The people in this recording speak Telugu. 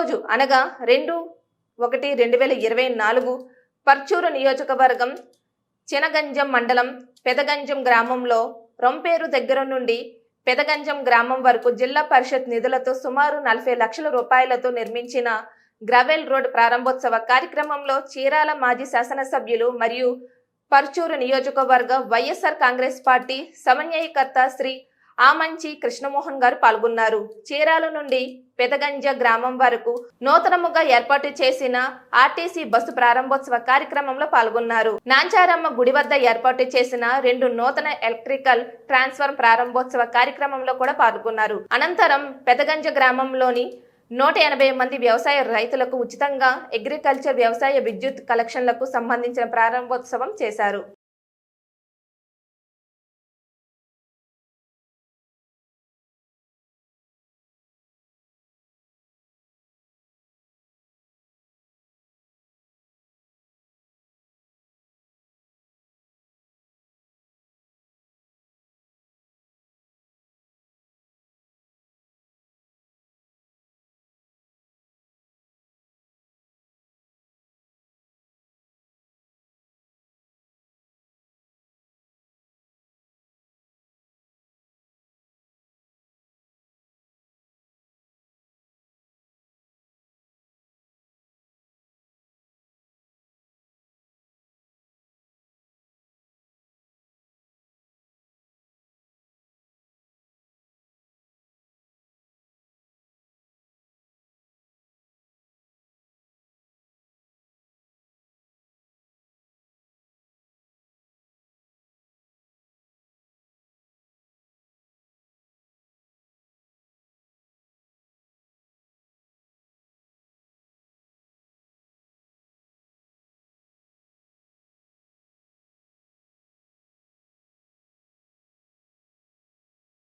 రోజు అనగా రెండు ఒకటి రెండు వేల ఇరవై నాలుగు పర్చూరు నియోజకవర్గం చినగంజం మండలం పెదగంజం గ్రామంలో రొంపేరు దగ్గర నుండి పెదగంజం గ్రామం వరకు జిల్లా పరిషత్ నిధులతో సుమారు నలభై లక్షల రూపాయలతో నిర్మించిన గ్రవెల్ రోడ్ ప్రారంభోత్సవ కార్యక్రమంలో చీరాల మాజీ శాసనసభ్యులు మరియు పర్చూరు నియోజకవర్గ వైఎస్ఆర్ కాంగ్రెస్ పార్టీ సమన్వయకర్త శ్రీ ఆమంచి కృష్ణమోహన్ గారు పాల్గొన్నారు. చీరాల నుండి పెదగంజ గ్రామం వరకు నూతనముగా ఏర్పాటు చేసిన ఆర్టీసీ బస్సు ప్రారంభోత్సవ కార్యక్రమంలో పాల్గొన్నారు. నాంచారమ్మ గుడి వద్ద ఏర్పాటు చేసిన రెండు నూతన ఎలక్ట్రికల్ ట్రాన్స్ఫర్ ప్రారంభోత్సవ కార్యక్రమంలో కూడా పాల్గొన్నారు. అనంతరం పెదగంజ గ్రామంలోని నూట ఎనభై మంది వ్యవసాయ రైతులకు ఉచితంగా అగ్రికల్చర్ వ్యవసాయ విద్యుత్ కలెక్షన్లకు సంబంధించిన ప్రారంభోత్సవం చేశారు.